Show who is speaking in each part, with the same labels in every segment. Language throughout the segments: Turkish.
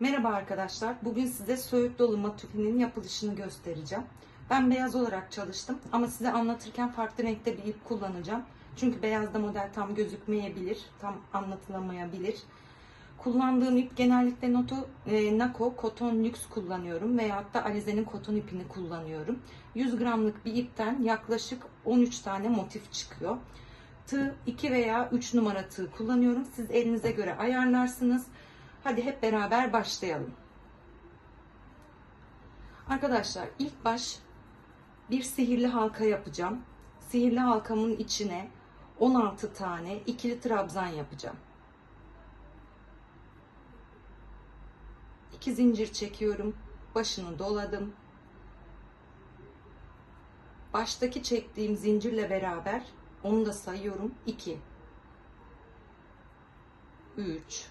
Speaker 1: Merhaba arkadaşlar. Bugün size söğüt dolu matufinin yapılışını göstereceğim. Ben beyaz olarak çalıştım ama size anlatırken farklı renkte bir ip kullanacağım. Çünkü beyazda model tam gözükmeyebilir, tam anlatılamayabilir. Kullandığım ip genellikle Noto, e, Nako Koton Lux kullanıyorum veyahut da Alize'nin koton ipini kullanıyorum. 100 gramlık bir ipten yaklaşık 13 tane motif çıkıyor. Tığ 2 veya 3 numara tığ kullanıyorum. Siz elinize göre ayarlarsınız. Hadi hep beraber başlayalım. Arkadaşlar ilk baş bir sihirli halka yapacağım. Sihirli halkamın içine 16 tane ikili trabzan yapacağım. 2 zincir çekiyorum. Başını doladım. Baştaki çektiğim zincirle beraber onu da sayıyorum. 2 3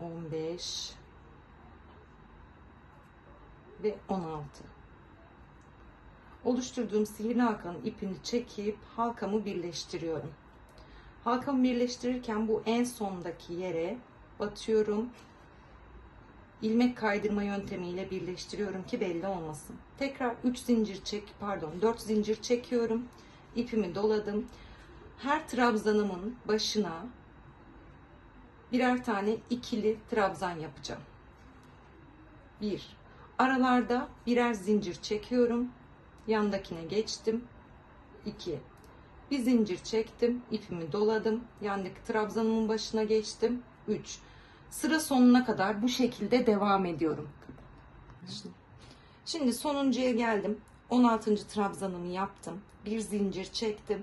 Speaker 1: 15 ve 16 oluşturduğum sihirli halkanın ipini çekip halkamı birleştiriyorum. Halkamı birleştirirken bu en sondaki yere batıyorum. İlmek kaydırma yöntemiyle birleştiriyorum ki belli olmasın. Tekrar 3 zincir çek pardon 4 zincir çekiyorum. İpimi doladım. Her trabzanımın başına birer tane ikili trabzan yapacağım. Bir, aralarda birer zincir çekiyorum. Yandakine geçtim. 2. Bir zincir çektim, ipimi doladım. Yandaki trabzanımın başına geçtim. 3. Sıra sonuna kadar bu şekilde devam ediyorum. Şimdi sonuncuya geldim. 16. trabzanımı yaptım. Bir zincir çektim.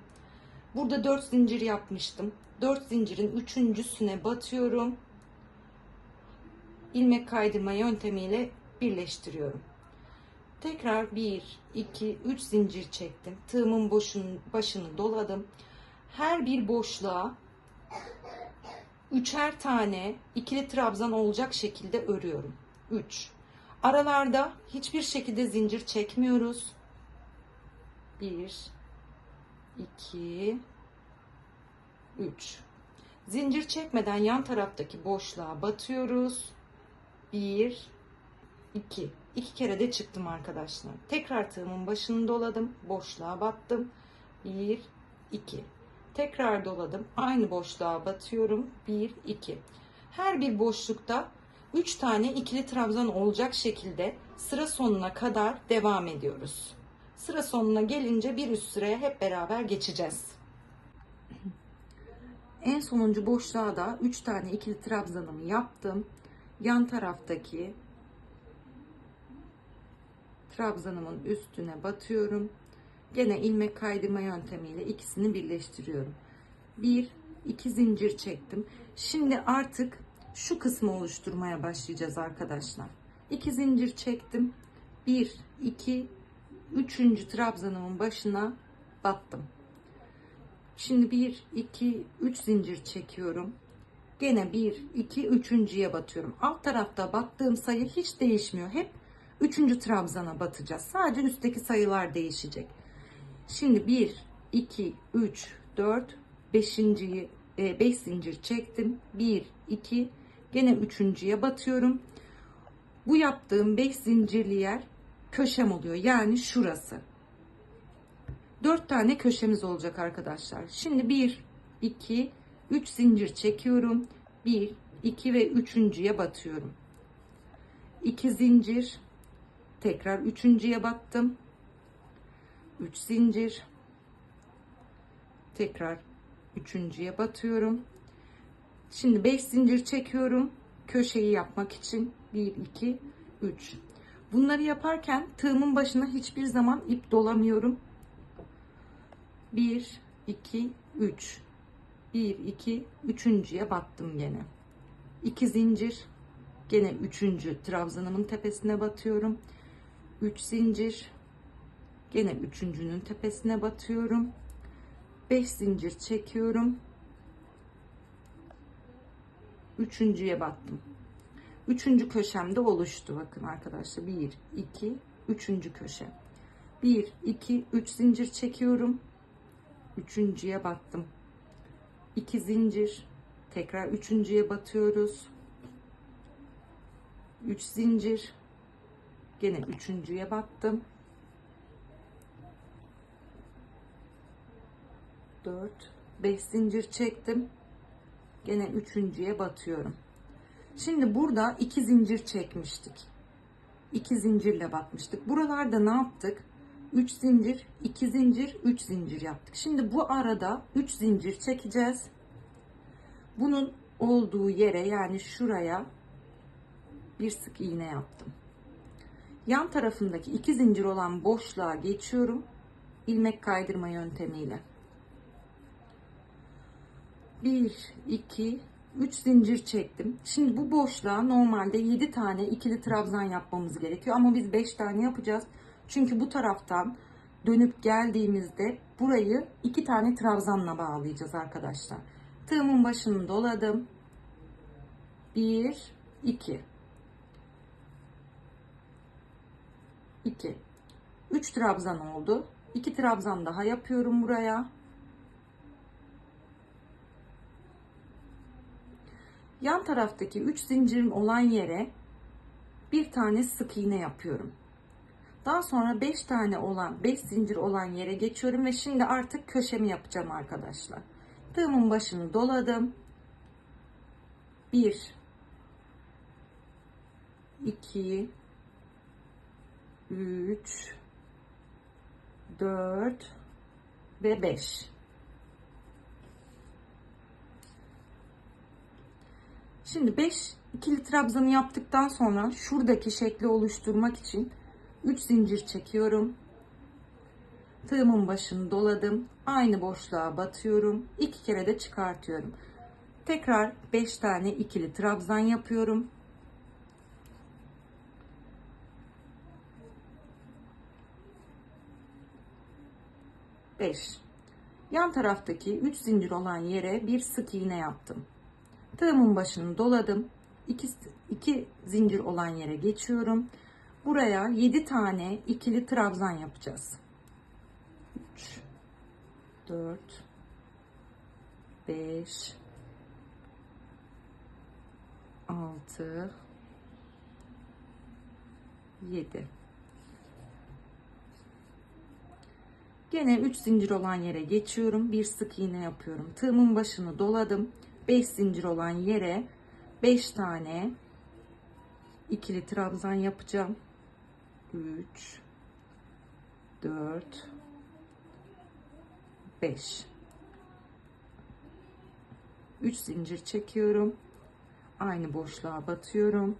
Speaker 1: Burada 4 zincir yapmıştım. 4 zincirin üçüncüsüne batıyorum. ilmek kaydırma yöntemiyle birleştiriyorum. Tekrar 1, 2, 3 zincir çektim. Tığımın boşun, başını doladım. Her bir boşluğa üçer tane ikili trabzan olacak şekilde örüyorum. 3. Aralarda hiçbir şekilde zincir çekmiyoruz. 1 2 3 zincir çekmeden yan taraftaki boşluğa batıyoruz. 1 2 iki kere de çıktım arkadaşlar. Tekrar tığımın başını doladım. Boşluğa battım. 1 2 tekrar doladım. Aynı boşluğa batıyorum. 1 2 her bir boşlukta 3 tane ikili trabzan olacak şekilde sıra sonuna kadar devam ediyoruz sıra sonuna gelince bir üst sıraya hep beraber geçeceğiz en sonuncu boşluğa da 3 tane ikili trabzanımı yaptım. Yan taraftaki trabzanımın üstüne batıyorum. Gene ilmek kaydırma yöntemiyle ikisini birleştiriyorum. 1 2 zincir çektim. Şimdi artık şu kısmı oluşturmaya başlayacağız arkadaşlar. 2 zincir çektim. 1 2 3. trabzanımın başına battım. Şimdi 1, 2, 3 zincir çekiyorum. Gene 1, 2, 3.ye batıyorum. Alt tarafta battığım sayı hiç değişmiyor. Hep 3. trabzana batacağız. Sadece üstteki sayılar değişecek. Şimdi 1, 2, 3, 4, 5. 5 zincir çektim. 1, 2, gene 3.ye batıyorum. Bu yaptığım 5 zincirli yer köşem oluyor. Yani şurası. 4 tane köşemiz olacak arkadaşlar. Şimdi 1, 2, 3 zincir çekiyorum. 1, 2 ve 3.ye batıyorum. 2 zincir. Tekrar 3.ye battım. 3 zincir. Tekrar 3.ye batıyorum. Şimdi 5 zincir çekiyorum. Köşeyi yapmak için 1, 2, 3. Bunları yaparken tığımın başına hiçbir zaman ip dolamıyorum. 1 2 3 1 2 üçüncüye battım gene. 2 zincir gene üçüncü trabzanımın tepesine batıyorum. 3 zincir gene üçüncünün tepesine batıyorum. 5 zincir çekiyorum. Üçüncüye battım üçüncü köşemde oluştu. Bakın arkadaşlar 1 2 üçüncü köşe. 1 2 3 zincir çekiyorum. Üçüncüye battım. 2 zincir. Tekrar üçüncüye batıyoruz. 3 zincir. Gene üçüncüye battım. 4 5 zincir çektim. Gene üçüncüye batıyorum şimdi burada iki zincir çekmiştik. İki zincirle batmıştık buralarda ne yaptık? 3 zincir 2 zincir 3 zincir yaptık. Şimdi bu arada 3 zincir çekeceğiz. Bunun olduğu yere yani şuraya bir sık iğne yaptım. Yan tarafındaki iki zincir olan boşluğa geçiyorum. İlmek kaydırma yöntemiyle. 1 2 3 zincir çektim. Şimdi bu boşluğa normalde 7 tane ikili trabzan yapmamız gerekiyor ama biz 5 tane yapacağız. Çünkü bu taraftan dönüp geldiğimizde burayı 2 tane trabzanla bağlayacağız arkadaşlar. Tığımın başını doladım. 1 2 2 3 trabzan oldu. 2 trabzan daha yapıyorum buraya. Yan taraftaki 3 zincirim olan yere bir tane sık iğne yapıyorum. Daha sonra 5 tane olan 5 zincir olan yere geçiyorum ve şimdi artık köşemi yapacağım arkadaşlar. Tığımın başını doladım. 1 2 3 4 ve 5 Şimdi 5 ikili trabzanı yaptıktan sonra şuradaki şekli oluşturmak için 3 zincir çekiyorum. Tığımın başını doladım. Aynı boşluğa batıyorum. 2 kere de çıkartıyorum. Tekrar 5 tane ikili trabzan yapıyorum. Beş. Yan taraftaki 3 zincir olan yere bir sık iğne yaptım. Tığımın başını doladım. 2 2 zincir olan yere geçiyorum. Buraya 7 tane ikili trabzan yapacağız. 3 4 5 6 7 Gene 3 zincir olan yere geçiyorum. Bir sık iğne yapıyorum. Tığımın başını doladım. 5 zincir olan yere 5 tane ikili trabzan yapacağım. 3 4 5 3 zincir çekiyorum. Aynı boşluğa batıyorum.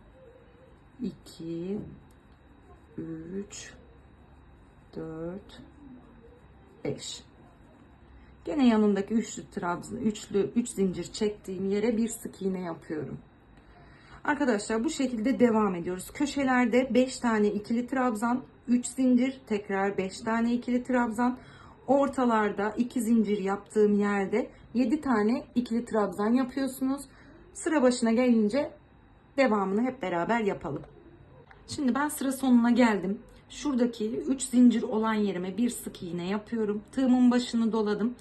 Speaker 1: 2 3 4 5 Gene yanındaki üçlü trabzan, üçlü üç zincir çektiğim yere bir sık iğne yapıyorum. Arkadaşlar bu şekilde devam ediyoruz. Köşelerde 5 tane ikili trabzan, 3 zincir, tekrar 5 tane ikili trabzan. Ortalarda 2 zincir yaptığım yerde 7 tane ikili trabzan yapıyorsunuz. Sıra başına gelince devamını hep beraber yapalım. Şimdi ben sıra sonuna geldim. Şuradaki 3 zincir olan yerime bir sık iğne yapıyorum. Tığımın başını doladım.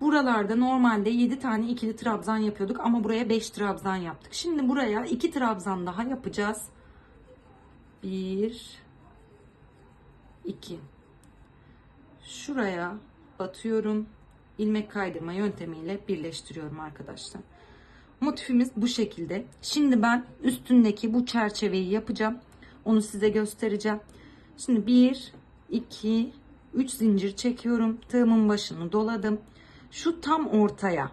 Speaker 1: Buralarda normalde 7 tane ikili trabzan yapıyorduk ama buraya 5 trabzan yaptık. Şimdi buraya 2 trabzan daha yapacağız. 1 2 Şuraya batıyorum. ilmek kaydırma yöntemiyle birleştiriyorum arkadaşlar. Motifimiz bu şekilde. Şimdi ben üstündeki bu çerçeveyi yapacağım. Onu size göstereceğim. Şimdi 1, 2, 3 zincir çekiyorum. Tığımın başını doladım. Şu tam ortaya.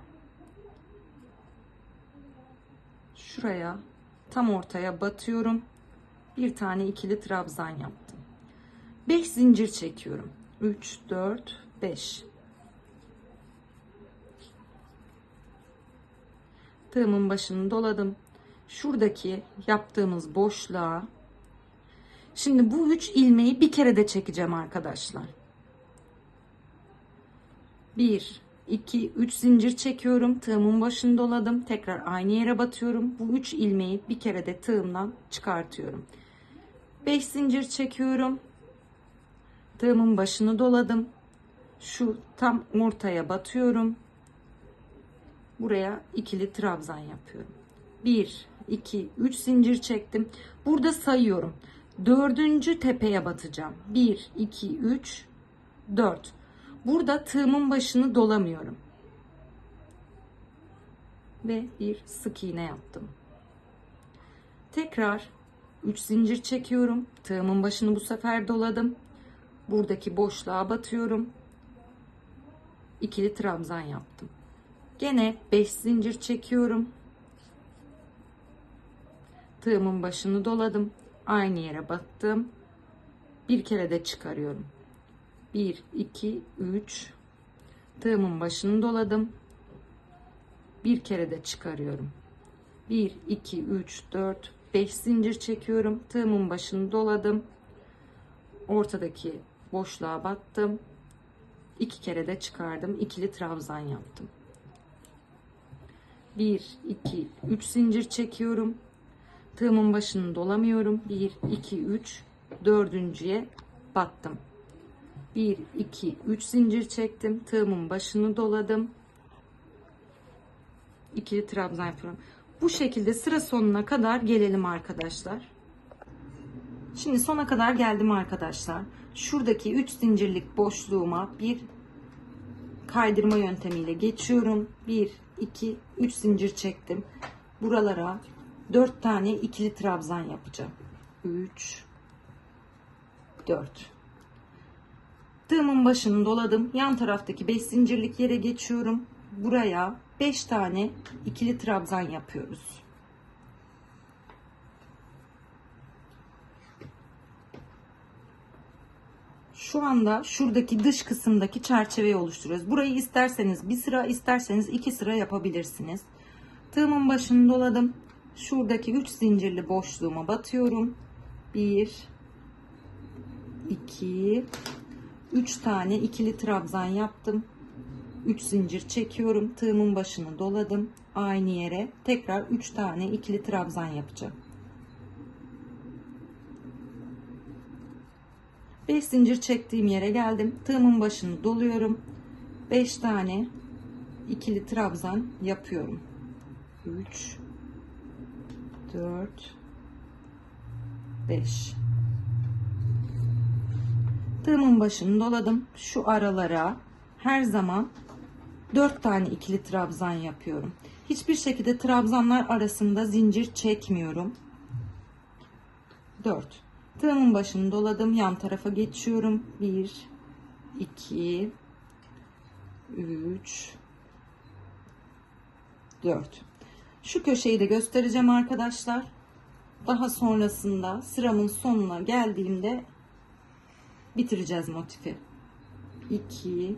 Speaker 1: Şuraya tam ortaya batıyorum. Bir tane ikili trabzan yaptım. 5 zincir çekiyorum. 3, 4, 5. Tığımın başını doladım. şuradaki yaptığımız boşluğa şimdi bu üç ilmeği bir kere de çekeceğim arkadaşlar. 1 2 3 zincir çekiyorum. Tığımın başını doladım. Tekrar aynı yere batıyorum. Bu 3 ilmeği bir kere de tığımdan çıkartıyorum. 5 zincir çekiyorum. Tığımın başını doladım. Şu tam ortaya batıyorum. Buraya ikili trabzan yapıyorum. 1 2 3 zincir çektim. Burada sayıyorum. Dördüncü tepeye batacağım. 1 2 3 4 Burada tığımın başını dolamıyorum. Ve bir sık iğne yaptım. Tekrar 3 zincir çekiyorum. Tığımın başını bu sefer doladım. Buradaki boşluğa batıyorum. İkili trabzan yaptım. Gene 5 zincir çekiyorum. Tığımın başını doladım. Aynı yere battım. Bir kere de çıkarıyorum. 1 2 3 tığımın başını doladım. Bir kere de çıkarıyorum. 1 2 3 4 5 zincir çekiyorum. Tığımın başını doladım. Ortadaki boşluğa battım. İki kere de çıkardım. İkili trabzan yaptım. 1 2 3 zincir çekiyorum tığımın başını dolamıyorum. 1 2 3 dördüncüye battım. 1 2 3 zincir çektim. Tığımın başını doladım. İkili trabzan yapıyorum. Bu şekilde sıra sonuna kadar gelelim arkadaşlar. Şimdi sona kadar geldim arkadaşlar. Şuradaki 3 zincirlik boşluğuma bir kaydırma yöntemiyle geçiyorum. 1 2 3 zincir çektim. Buralara 4 tane ikili trabzan yapacağım 3 4 Tığımın başını doladım. Yan taraftaki 5 zincirlik yere geçiyorum. Buraya 5 tane ikili trabzan yapıyoruz. Şu anda şuradaki dış kısımdaki çerçeveyi oluşturuyoruz. Burayı isterseniz bir sıra isterseniz iki sıra yapabilirsiniz. Tığımın başını doladım. Şuradaki 3 zincirli boşluğuma batıyorum. 1 2 3 tane ikili trabzan yaptım. 3 zincir çekiyorum. Tığımın başını doladım. Aynı yere tekrar 3 tane ikili trabzan yapacağım. 5 zincir çektiğim yere geldim. Tığımın başını doluyorum. 5 tane ikili trabzan yapıyorum. 3 4 5 Tığımın başını doladım. Şu aralara her zaman 4 tane ikili trabzan yapıyorum. Hiçbir şekilde trabzanlar arasında zincir çekmiyorum. 4. Tığımın başını doladım. Yan tarafa geçiyorum. 1 2 3 4. Şu köşeyi de göstereceğim arkadaşlar. Daha sonrasında sıramın sonuna geldiğimde bitireceğiz motifi. 2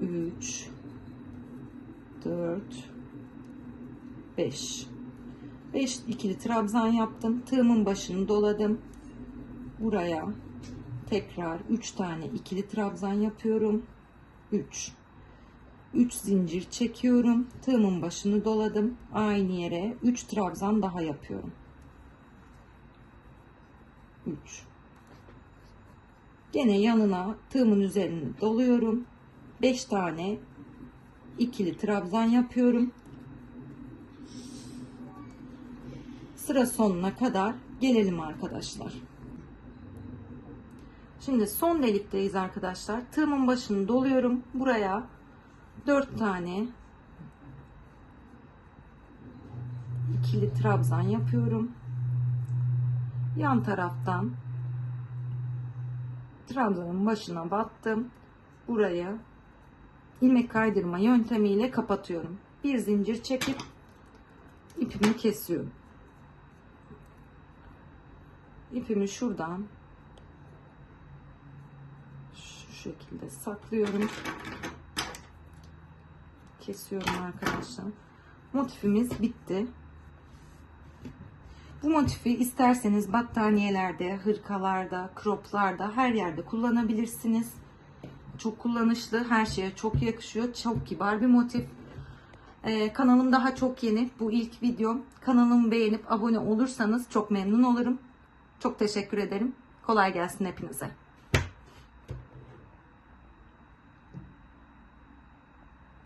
Speaker 1: 3 4 5 5 ikili trabzan yaptım. Tığımın başını doladım. Buraya tekrar 3 tane ikili trabzan yapıyorum. 3 3 zincir çekiyorum. Tığımın başını doladım. Aynı yere 3 trabzan daha yapıyorum. 3 Gene yanına tığımın üzerine doluyorum. 5 tane ikili trabzan yapıyorum. Sıra sonuna kadar gelelim arkadaşlar. Şimdi son delikteyiz arkadaşlar. Tığımın başını doluyorum. Buraya 4 tane ikili trabzan yapıyorum. Yan taraftan trabzanın başına battım. Buraya ilmek kaydırma yöntemiyle kapatıyorum. Bir zincir çekip ipimi kesiyorum. İpimi şuradan şu şekilde saklıyorum. Kesiyorum arkadaşlar. Motifimiz bitti. Bu motifi isterseniz battaniyelerde, hırkalarda, croplarda her yerde kullanabilirsiniz. Çok kullanışlı, her şeye çok yakışıyor. Çok kibar bir motif. Ee, kanalım daha çok yeni. Bu ilk videom. Kanalımı beğenip abone olursanız çok memnun olurum. Çok teşekkür ederim. Kolay gelsin hepinize.